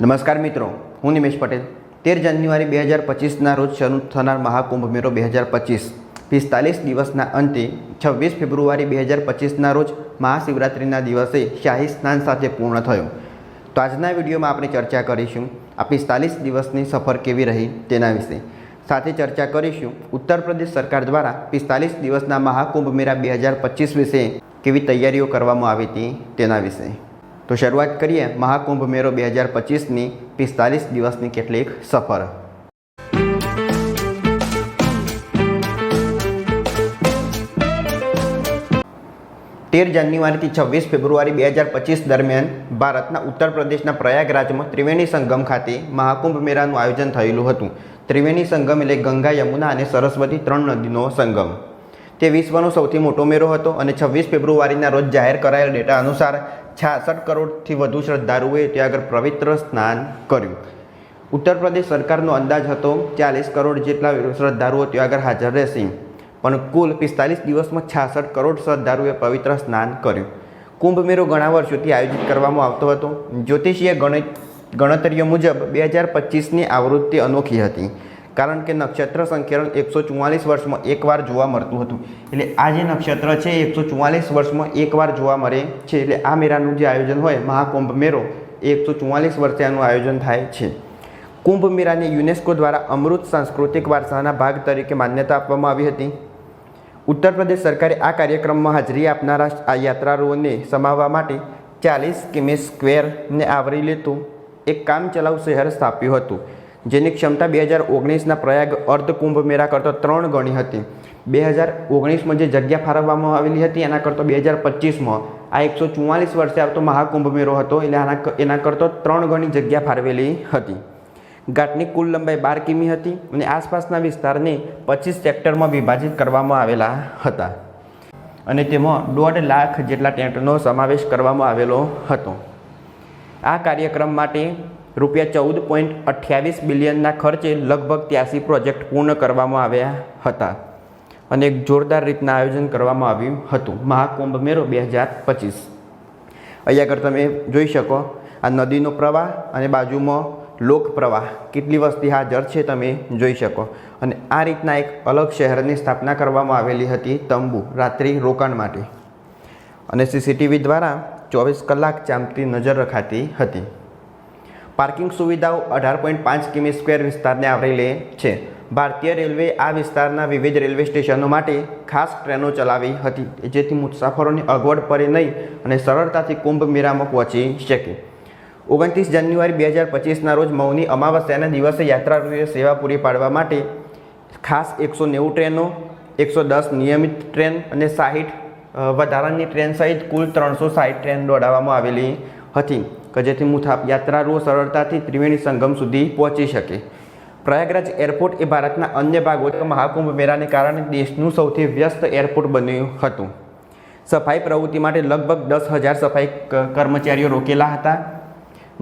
નમસ્કાર મિત્રો, હું નિમેશ પટેલ. તેર જાન્યુઆરી બે હજાર પચીસના રોજ શરૂ થનાર મહાકુંભ મેળો બે હજાર પચીસ. પિસ્તાલીસ દિવસના અંતે છવ્વીસ ફેબ્રુઆરી બે હજાર પચીસના રોજ મહાશિવરાત્રિના દિવસે શાહી સ્નાન સાથે પૂર્ણ થયો. તો આજના વિડીયોમાં આપણે ચર્ચા કરીશું આ પિસ્તાલીસ દિવસની સફર કેવી રહી તેના વિશે. સાથે ચર્ચા કરીશું ઉત્તર પ્રદેશ સરકાર દ્વારા પિસ્તાલીસ દિવસના મહાકુંભ મેળા બે હજાર પચીસ વિશે કેવી તૈયારીઓ કરવામાં આવી હતી તેના વિશે. તો શરૂઆત કરીએ મહાકુંભ મેળો બે હજાર પચીસની પિસ્તાલીસ દિવસની કેટલીક સફર. તેર જાન્યુઆરીથી છવ્વીસ ફેબ્રુઆરી બે હજાર પચીસ દરમિયાન ભારતના ઉત્તર પ્રદેશના પ્રયાગરાજમાં ત્રિવેણી સંગમ ખાતે મહાકુંભ મેળાનું આયોજન થયેલું હતું. ત્રિવેણી સંગમ એટલે ગંગા, યમુના અને સરસ્વતી ત્રણ નદીનો સંગમ. તે વિશ્વનો સૌથી મોટો મેળો હતો અને છવ્વીસ ફેબ્રુઆરીના રોજ જાહેર કરાયેલ ડેટા અનુસાર છાસઠ કરોડથી વધુ શ્રદ્ધાળુઓએ ત્યાં આગળ પવિત્ર સ્નાન કર્યું. ઉત્તર પ્રદેશ સરકારનો અંદાજ હતો ચાલીસ કરોડ જેટલા શ્રદ્ધાળુઓ ત્યાં આગળ હાજર રહેશે. પણ કુલ પિસ્તાલીસ દિવસમાં છાસઠ કરોડ શ્રદ્ધાળુએ પવિત્ર સ્નાન કર્યું. કુંભ મેળો ઘણા વર્ષોથી આયોજિત કરવામાં આવતો હતો. જ્યોતિષીય ગણિત ગણતરીઓ મુજબ બે હજાર પચીસની આવૃત્તિ અનોખી હતી. કારણ કે નક્ષત્ર સંખ્યારણ એકસો ચુમ્માલીસ વર્ષમાં એકવાર જોવા મળતું હતું. એટલે આ જે નક્ષત્ર છે એકસો ચુમ્માલીસ વર્ષમાં એકવાર જોવા મળે છે. એટલે આ મેળાનું જે આયોજન હોય, મહાકુંભ મેળો એકસો ચુમ્માલીસ વર્ષે આનું આયોજન થાય છે. કુંભ મેળાને યુનેસ્કો દ્વારા અમૃત સાંસ્કૃતિક વારસાના ભાગ તરીકે માન્યતા આપવામાં આવી હતી. ઉત્તર પ્રદેશ સરકારે આ કાર્યક્રમમાં હાજરી આપનારા આ યાત્રાળુઓને સમાવવા માટે ચાલીસ કિમી સ્ક્વેરને આવરી લેતું એક કામચલાઉ શહેર સ્થાપ્યું હતું. જેની ક્ષમતા બે હજાર ઓગણીસના પ્રયાગ અર્ધ કુંભ મેળા કરતાં ત્રણ ગણી હતી. બે હજાર ઓગણીસમાં જે જગ્યા ફાળવવામાં આવેલી હતી, એના કરતાં બે હજાર પચીસમાં આ એકસો ચુમ્માલીસ વર્ષે આવતો મહાકુંભ મેળો હતો, એટલે આના એના કરતાં ત્રણ ગણી જગ્યા ફાળવેલી હતી. ઘાટની કુલ લંબાઈ બાર કિમી હતી અને આસપાસના વિસ્તારને પચીસ સેક્ટરમાં વિભાજિત કરવામાં આવેલા હતા. અને તેમાં દોઢ લાખ જેટલા ટેન્ટનો સમાવેશ કરવામાં આવેલો હતો. આ કાર્યક્રમ માટે રૂપિયા ચૌદ પોઈન્ટ અઠ્યાવીસ બિલિયનના ખર્ચે લગભગ ત્યાસી પ્રોજેક્ટ પૂર્ણ કરવામાં આવ્યા હતા અને એક જોરદાર રીતના આયોજન કરવામાં આવ્યું હતું. મહાકુંભ મેળો બે હજાર પચીસ. અહીંયા આગળ તમે જોઈ શકો, આ નદીનો પ્રવાહ અને બાજુમાં લોક પ્રવાહ કેટલી વસ્તી હાજર છે તમે જોઈ શકો. અને આ રીતના એક અલગ શહેરની સ્થાપના કરવામાં આવેલી હતી તંબુ, રાત્રિ રોકાણ માટે. અને સીસીટીવી દ્વારા ચોવીસ કલાક ચામતી નજર રખાતી હતી. પાર્કિંગ સુવિધાઓ અઢાર પોઈન્ટ પાંચ કિમી સ્ક્વેર વિસ્તારને આવરી લે છે. ભારતીય રેલવે આ વિસ્તારના વિવિધ રેલવે સ્ટેશનો માટે ખાસ ટ્રેનો ચલાવી હતી જેથી મુસાફરોની અગવડ પડે નહીં અને સરળતાથી કુંભ મેળામાં પહોંચી શકે. ઓગણત્રીસ જાન્યુઆરી બે હજાર પચીસના રોજ મૌની અમાવસ્યાના દિવસે યાત્રાળુઓએ સેવા પૂરી પાડવા માટે ખાસ એકસો નેવું ટ્રેનો, એકસો દસ નિયમિત ટ્રેન અને સાહીઠ વધારાની ટ્રેન સહિત કુલ ત્રણસો સાહીઠ ટ્રેન દોડાવવામાં આવેલી હતી. કે જેથી મુથાપ યાત્રાળુઓ સરળતાથી ત્રિવેણી સંગમ સુધી પહોંચી શકે. પ્રયાગરાજ એરપોર્ટ એ ભારતના અન્ય ભાગો મહાકુંભ મેળાને કારણે દેશનું સૌથી વ્યસ્ત એરપોર્ટ બન્યું હતું. સફાઈ પ્રવૃત્તિ માટે લગભગ દસ હજાર સફાઈ કર્મચારીઓ રોકેલા હતા,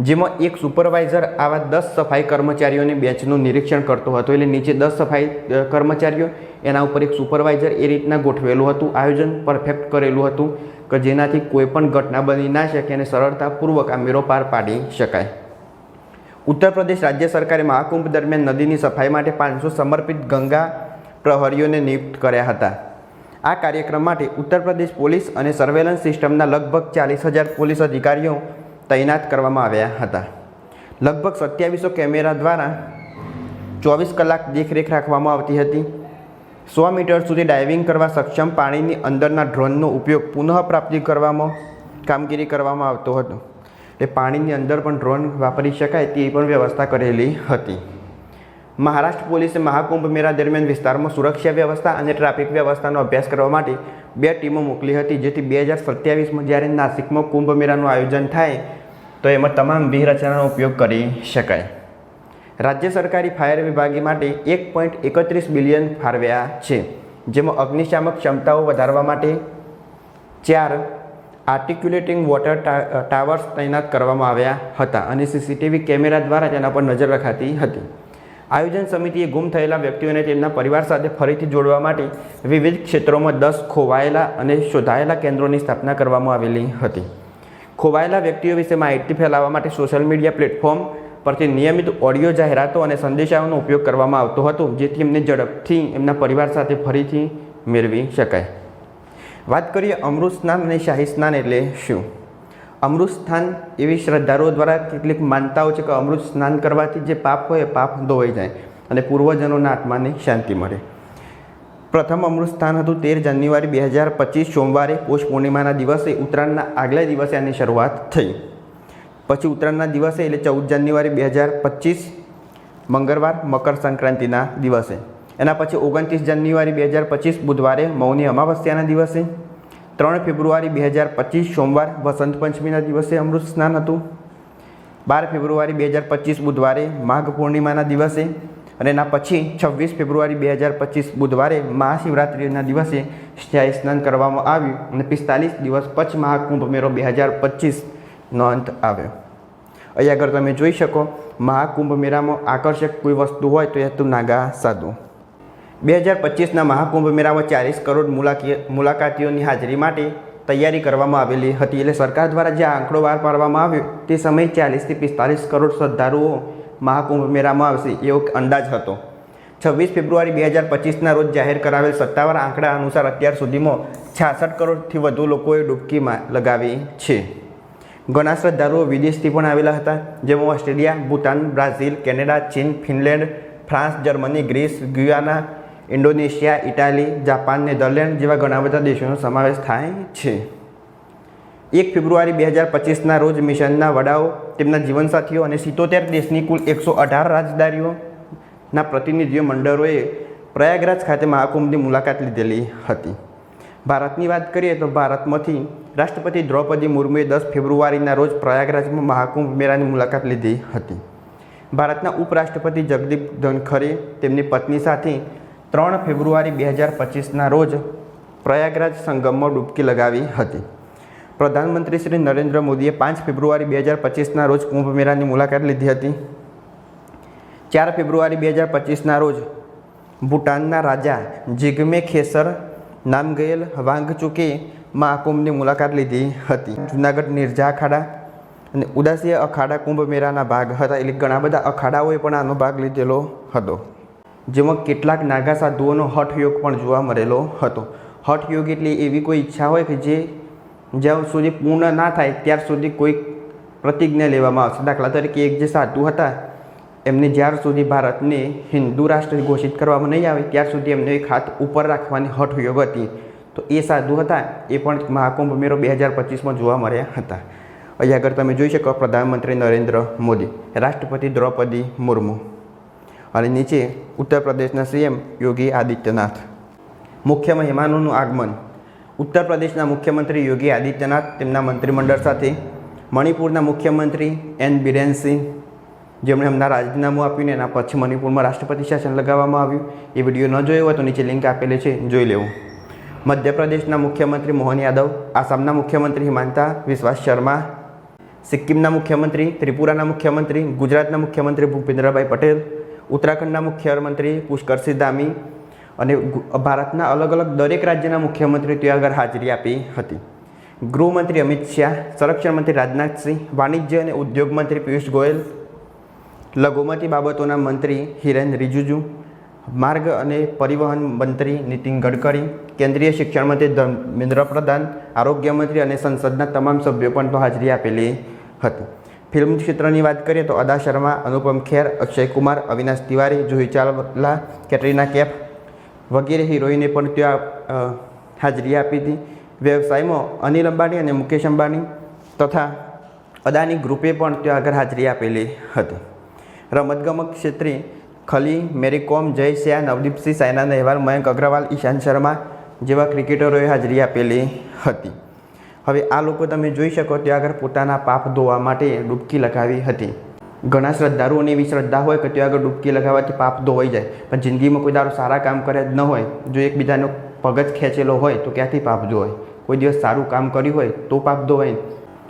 જેમાં એક સુપરવાઇઝર આવા દસ સફાઈ કર્મચારીઓની બેચનું નિરીક્ષણ કરતો હતો. એટલે નીચે દસ સફાઈ કર્મચારીઓ, એના ઉપર એક સુપરવાઇઝર એ રીતના ગોઠવેલું હતું. આયોજન પરફેક્ટ કરેલું હતું. કે જેનાથી કોઈ પણ ઘટના બની ના શકે અને સરળતાપૂર્વક આ મેળો પાર પાડી શકાય. ઉત્તર પ્રદેશ રાજ્ય સરકારે મહાકુંભ દરમિયાન નદીની સફાઈ માટે પાંચસો સમર્પિત ગંગા પ્રહરીઓને નિયુક્ત કર્યા હતા. આ કાર્યક્રમ માટે ઉત્તર પ્રદેશ પોલીસ અને સર્વેલન્સ સિસ્ટમના લગભગ ચાલીસ હજાર પોલીસ અધિકારીઓ તૈનાત કરવામાં આવ્યા હતા. લગભગ સત્યાવીસો કેમેરા દ્વારા ચોવીસ કલાક દેખરેખ રાખવામાં આવતી હતી. સો મીટર સુધી ડાઇવિંગ કરવા સક્ષમ પાણીની અંદરના ડ્રોનનો ઉપયોગ પુનઃપ્રાપ્તિ કરવામાં કામગીરી કરવામાં આવતો હતો. એ પાણીની અંદર પણ ડ્રોન વાપરી શકાય તે પણ વ્યવસ્થા કરેલી હતી. મહારાષ્ટ્ર પોલીસે મહાકુંભ મેળા દરમિયાન વિસ્તારમાં સુરક્ષા વ્યવસ્થા અને ટ્રાફિક વ્યવસ્થાનો અભ્યાસ કરવા માટે બે ટીમો મોકલી હતી, જેથી બે હજાર સત્યાવીસમાં જ્યારે નાસિકમાં કુંભ મેળાનું આયોજન થાય, તો એમાં તમામ વ્યૂહરચનાનો ઉપયોગ કરી શકાય. રાજ્ય સરકારી ફાયર વિભાગે માટે એક પોઈન્ટ એકત્રીસ બિલિયન ફાળવ્યા છે, જેમાં અગ્નિશામક ક્ષમતાઓ વધારવા માટે ચાર આર્ટિક્યુલેટિંગ વોટર ટાવર્સ તૈનાત કરવામાં આવ્યા હતા અને સીસીટીવી કેમેરા દ્વારા તેના પર નજર રખાતી હતી. આયોજન સમિતિએ ગુમ થયેલા વ્યક્તિઓને તેમના પરિવાર સાથે ફરીથી જોડવા માટે વિવિધ ક્ષેત્રોમાં દસ ખોવાયેલા અને શોધાયેલા કેન્દ્રોની સ્થાપના કરવામાં આવેલી હતી. ખોવાયેલા વ્યક્તિઓ વિશે માહિતી ફેલાવવા માટે સોશિયલ મીડિયા પ્લેટફોર્મ પરથી નિયમિત ઓડિયો જાહેરાતો અને સંદેશાઓનો ઉપયોગ કરવામાં આવતો હતો, જેથી એમને ઝડપથી એમના પરિવાર સાથે ફરીથી મેળવી શકાય. વાત કરીએ અમૃત સ્નાન અને શાહી સ્નાન એટલે શું? અમૃત સ્નાન એવી શ્રદ્ધાળુઓ દ્વારા કેટલીક માનતાઓ છે કે અમૃત સ્નાન કરવાથી જે પાપ હોય એ પાપ ધોવાઈ જાય અને પૂર્વજનોના આત્માને શાંતિ મળે. પ્રથમ અમૃત સ્થાન હતું તેર જાન્યુઆરી બે હજાર પચીસ સોમવારે, પોષ પૂર્ણિમાના દિવસે, ઉત્તરાયણના આગલા દિવસે આની શરૂઆત થઈ. પછી ઉત્તરાયણના દિવસે એટલે ચૌદ જાન્યુઆરી બે હજાર પચીસ, મંગળવાર મકર સંક્રાંતિના દિવસે. એના પછી ઓગણત્રીસ જાન્યુઆરી બે હજાર પચીસ, બુધવારે મૌની અમાવસ્યાના દિવસે. ત્રણ ફેબ્રુઆરી બે હજાર પચીસ, સોમવાર વસંત પંચમીના દિવસે અમૃત સ્નાન હતું. બાર ફેબ્રુઆરી બે હજાર પચીસ, બુધવારે માઘ પૂર્ણિમાના દિવસે. અને એના પછી છવ્વીસ ફેબ્રુઆરી બે હજાર પચીસ, બુધવારે મહાશિવરાત્રિના દિવસે સ્નાન કરવામાં આવ્યું. અને પિસ્તાલીસ દિવસ પછી મહાકુંભ મેળો બે હજાર અંત આવ્યો અહીં આગળ તમે જોઈ શકો, મહાકુંભ મેળામાં આકર્ષક કોઈ વસ્તુ હોય તો એ હતું નાગા સાધુ. બે હજાર પચીસના મહાકુંભ મેળામાં ચાલીસ કરોડ મુલાકી મુલાકાતીઓની હાજરી માટે તૈયારી કરવામાં આવેલી હતી. એટલે સરકાર દ્વારા જે આંકડો બહાર પાડવામાં આવ્યો, તે સમયે ચાલીસથી પિસ્તાલીસ કરોડ શ્રદ્ધાળુઓ મહાકુંભ મેળામાં આવશે એવો અંદાજ હતો. છવ્વીસ ફેબ્રુઆરી બે હજાર પચીસના રોજ જાહેર કરાવેલ સત્તાવાર આંકડા અનુસાર અત્યાર સુધીમાં છાસઠ કરોડથી વધુ લોકોએ ડૂબકીમાં લગાવી છે. ઘણા શ્રદ્ધાળુઓ વિદેશથી પણ આવેલા હતા, જેમાં ઓસ્ટ્રેલિયા ભૂટાન બ્રાઝિલ, કેનેડા, ચીન, Finland, France, Germany, Greece, Guyana, Indonesia, Italy, Japan, Netherland જેવા ઘણા બધા દેશોનો સમાવેશ થાય છે. એક ફેબ્રુઆરી બે હજાર પચીસના રોજ મિશનના વડાઓ, તેમના જીવનસાથીઓ અને સિત્તોતેર દેશની કુલ એકસો અઢાર રાજદારીઓના પ્રતિનિધિઓ, મંડળોએ પ્રયાગરાજ ખાતે મહાકુંભની મુલાકાત લીધેલી હતી. ભારતની વાત કરીએ તો ભારતમાંથી રાષ્ટ્રપતિ દ્રૌપદી મુર્મુએ દસ ફેબ્રુઆરીના રોજ પ્રયાગરાજમાં મહાકુંભ મેળાની મુલાકાત લીધી હતી. ભારતના ઉપરાષ્ટ્રપતિ જગદીપ ધનખરે તેમની પત્ની સાથે ત્રણ ફેબ્રુઆરી બે હજાર પચીસના રોજ પ્રયાગરાજ સંગમમાં ડૂબકી લગાવી હતી. પ્રધાનમંત્રી શ્રી નરેન્દ્ર મોદીએ પાંચ ફેબ્રુઆરી બે હજાર પચીસના રોજ કુંભ મેળાની મુલાકાત લીધી હતી. ચાર ફેબ્રુઆરી બે હજાર પચીસના રોજ ભૂટાનના રાજા જિગમે ખેસર નામગયેલ વાંગચુકે મહાકુંભની મુલાકાત લીધી હતી. જૂનાગઢ નિર્જા અખાડા અને ઉદાસીય અખાડા કુંભ મેળાના ભાગ હતા. એટલે ઘણા બધા અખાડાઓએ પણ આનો ભાગ લીધેલો હતો. જેમાં કેટલાક નાગા સાધુઓનો હઠયોગ પણ જોવા મળેલો હતો. હઠ યોગ એટલે એવી કોઈ ઈચ્છા હોય કે જે જ્યાં સુધી પૂર્ણ ના થાય, ત્યાર સુધી કોઈ પ્રતિજ્ઞા લેવામાં આવશે. દાખલા તરીકે એક જે સાધુ હતા એમને જ્યાર સુધી ભારતને હિન્દુ રાષ્ટ્ર ઘોષિત કરવામાં નહીં આવે, ત્યાર સુધી એમને એક હાથ ઉપર રાખવાની હઠ યોગ હતી. તો એ સાધુ હતા, એ પણ મહાકુંભ મેળો બે હજાર પચીસમાં જોવા મળ્યા હતા. અહીં આગળ તમે જોઈ શકો પ્રધાનમંત્રી નરેન્દ્ર મોદી, રાષ્ટ્રપતિ દ્રૌપદી મુર્મુ અને નીચે ઉત્તર પ્રદેશના સીએમ યોગી આદિત્યનાથ. મુખ્ય મહેમાનોનું આગમન. ઉત્તર પ્રદેશના મુખ્યમંત્રી યોગી આદિત્યનાથ, તેમના મંત્રીમંડળ સાથે, મણિપુરના મુખ્યમંત્રી એન બિરેનસિંહ જેમણે હમણાં રાજીનામું આપ્યું એના પછી મણિપુરમાં રાષ્ટ્રપતિ શાસન લગાવવામાં આવ્યું. એ વીડિયો ન જોયો હોય તો નીચે લિંક આપેલી છે, જોઈ લેવું. મધ્યપ્રદેશના મુખ્યમંત્રી મોહન યાદવ, આસામના મુખ્યમંત્રી હિમાંતા વિશ્વાસ શર્મા, સિક્કિમના મુખ્યમંત્રી ત્રિપુરાના મુખ્યમંત્રી, ગુજરાતના મુખ્યમંત્રી ભૂપેન્દ્રભાઈ પટેલ, ઉત્તરાખંડના મુખ્યમંત્રી પુષ્કરસિંહ ધામી અને ભારતના અલગ અલગ દરેક રાજ્યના મુખ્યમંત્રી ત્યાં આગળ હાજરી આપી હતી. ગૃહમંત્રી અમિત શાહ, સંરક્ષણ મંત્રી રાજનાથસિંહ, વાણિજ્ય અને ઉદ્યોગ મંત્રી પિયુષ ગોયલ લઘુમતી બાબતોના મંત્રી હિરેન રિજિજુ, માર્ગ અને પરિવહન મંત્રી નીતિન ગડકરી, કેન્દ્રીય શિક્ષણ મંત્રી ધર્મેન્દ્ર પ્રધાન, આરોગ્ય મંત્રી અને સંસદના તમામ સભ્યો પણ હાજરી આપેલી હતી. ફિલ્મ ક્ષેત્રની વાત કરીએ તો અદા શર્મા, અનુપમ ખેર, અક્ષય કુમાર, અવિનાશ તિવારી, જુહી ચાવલા, કેટરીના કેફ વગેરે હિરોઈને પણ ત્યાં હાજરી આપી હતી. વ્યવસાયમાં અનિલ અંબાણી અને મુકેશ અંબાણી તથા અદાની ગ્રુપે પણ ત્યાં આગળ હાજરી આપેલી હતી. રમતગમત ક્ષેત્રે ખલી મેરી કોમ જય શાહ નવદીપસિંહ સાયના નહેવાલ મયંક અગ્રવાલ, ઈશાંત શર્મા જેવા ક્રિકેટરોએ હાજરી આપેલી હતી. હવે આ લોકો તમે જોઈ શકો ત્યાં આગળ પોતાના પાપ ધોવા માટે ડૂબકી લગાવી હતી. ઘણા શ્રદ્ધાળુઓની એવી શ્રદ્ધા હોય કે ત્યાં આગળ ડૂબકી લગાવવાથી પાપ ધોવાઈ જાય. પણ જિંદગીમાં કોઈ દારો સારા કામ કર્યા જ ન હોય, જો એકબીજાનો પગજ ખેંચેલો હોય તો ક્યાંથી પાપ ધોવાય? કોઈ દિવસ સારું કામ કર્યું હોય તો પાપ ધોવાય.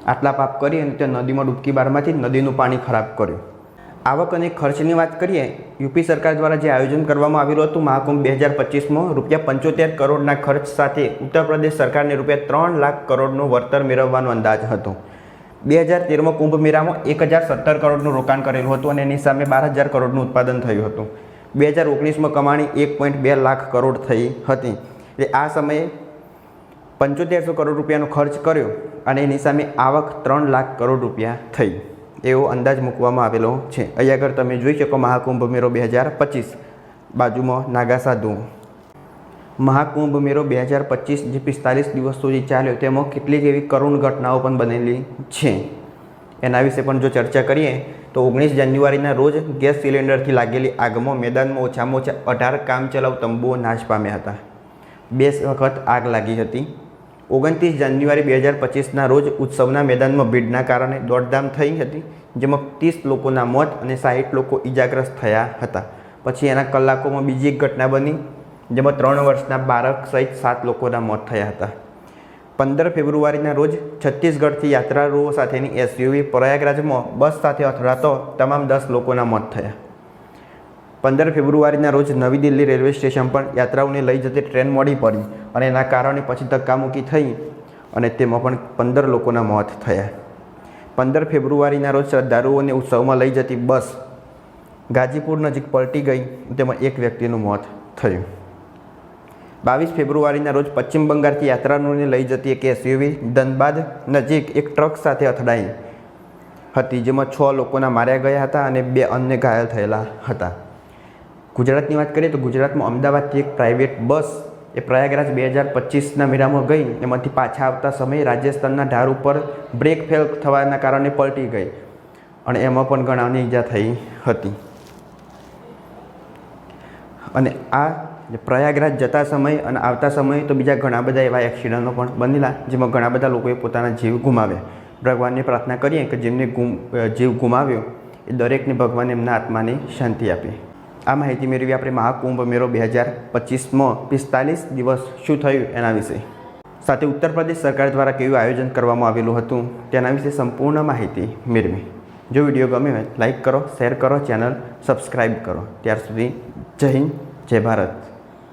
આટલા પાપ કરી અને ત્યાં નદીમાં ડૂબકી બારમાંથી નદીનું પાણી ખરાબ કર્યું. આવક અને ખર્ચની વાત કરીએ, યુપી સરકાર દ્વારા જે આયોજન કરવામાં આવેલું હતું, મહાકુંભ બે હજાર પચીસમાં રૂપિયા પંચોતેર કરોડના ખર્ચ સાથે ઉત્તર પ્રદેશ સરકારને રૂપિયા ત્રણ લાખ કરોડનું વળતર મેળવવાનો અંદાજ હતો. બે હજાર તેરમાં કુંભ મેળામાં એક હજાર સત્તર કરોડનું રોકાણ કરેલું હતું અને એની સામે બાર હજાર કરોડનું ઉત્પાદન થયું હતું. બે હજાર ઓગણીસમાં કમાણી એક પોઈન્ટ બે લાખ કરોડ થઈ હતી. એટલે આ સમયે પંચોતેરસો કરોડ રૂપિયાનો ખર્ચ કર્યો અને એની સામે આવક ત્રણ લાખ કરોડ રૂપિયા થઈ. એવો અંદાજ મૂકવામાં આવેલો છે. અહીં આગળ તમે જોઈ શકો મહાકુંભ મેળો બે હજાર પચીસ. બાજુમાં નાગા સાધુ મહાકુંભ મેળો બે હજાર પચીસ જે પિસ્તાલીસ દિવસ સુધી ચાલ્યો, તેમાં કેટલીક એવી કરુણ ઘટનાઓ પણ બનેલી છે. એના વિશે પણ જો ચર્ચા કરીએ, તો ઓગણીસ જાન્યુઆરીના રોજ ગેસ સિલિન્ડરથી લાગેલી આગમાં મેદાનમાં ઓછામાં ઓછા અઢાર કામચલાઉ તંબુઓ નાશ પામ્યા હતા. બે વખત આગ લાગી હતી. ઓગણત્રીસ જાન્યુઆરી બે હજાર પચીસના રોજ ઉત્સવના મેદાનમાં ભીડના કારણે દોડધામ થઈ હતી, જેમાં ત્રીસ લોકોના મોત અને સાહીઠ લોકો ઈજાગ્રસ્ત થયા હતા. પછી એના કલાકોમાં બીજી એક ઘટના બની, જેમાં ત્રણ વર્ષના બાળક સહિત સાત લોકોના મોત થયા હતા. પંદર ફેબ્રુઆરીના રોજ છત્તીસગઢથી યાત્રાળુઓ સાથેની એસયુવી પ્રયાગરાજમાં બસ સાથે અથડાતો તમામ દસ લોકોના મોત થયા. પંદર ફેબ્રુઆરીના રોજ નવી દિલ્હી રેલવે સ્ટેશન પર યાત્રાઓને લઈ જતી ટ્રેન મોડી પડી અને એના કારણે પછી ધક્કામુક્કી થઈ અને તેમાં પણ પંદર લોકોના મોત થયા. પંદર ફેબ્રુઆરીના રોજ શ્રદ્ધાળુઓને ઉત્સવમાં લઈ જતી બસ ગાજીપુર નજીક પલટી ગઈ, તેમાં એક વ્યક્તિનું મોત થયું. બાવીસ ફેબ્રુઆરીના રોજ પશ્ચિમ બંગાળથી યાત્રાળુઓને લઈ જતી એક એસયુવી ધનબાદ નજીક એક ટ્રક સાથે અથડાઈ હતી, જેમાં છ લોકોના માર્યા ગયા હતા અને બે અન્ય ઘાયલ થયેલા હતા. ગુજરાતની વાત કરીએ તો ગુજરાતમાં અમદાવાદથી એક પ્રાઇવેટ બસ એ પ્રયાગરાજ બે હજાર પચીસના મેળામાં ગઈ. એમાંથી પાછા આવતા સમયે રાજસ્થાનના ઢાર ઉપર બ્રેક ફેલ થવાના કારણે પલટી ગઈ અને એમાં પણ ઘણાની ઈજા થઈ હતી. અને આ પ્રયાગરાજ જતા સમય અને આવતા સમયે તો બીજા ઘણા બધા એવા એક્સિડન્ટો પણ બનેલા, જેમાં ઘણા બધા લોકોએ પોતાના જીવ ગુમાવ્યા. ભગવાનને પ્રાર્થના કરીએ કે જેમને ગુમ જીવ ગુમાવ્યો એ દરેકને ભગવાન એમના આત્માને શાંતિ આપે. આ માહિતી મેળવી આપણે મહાકુંભ મેળો બે હજાર પચીસમાં પિસ્તાલીસ દિવસ શું થયું એના વિશે. સાથે ઉત્તર પ્રદેશ સરકાર દ્વારા કેવું આયોજન કરવામાં આવેલું હતું તેના વિશે સંપૂર્ણ માહિતી મેળવી. જો વીડિયો ગમે હોય લાઇક કરો, શેર કરો, ચેનલ સબસ્ક્રાઈબ કરો. ત્યાર સુધી જય હિન્દ, જય ભારત.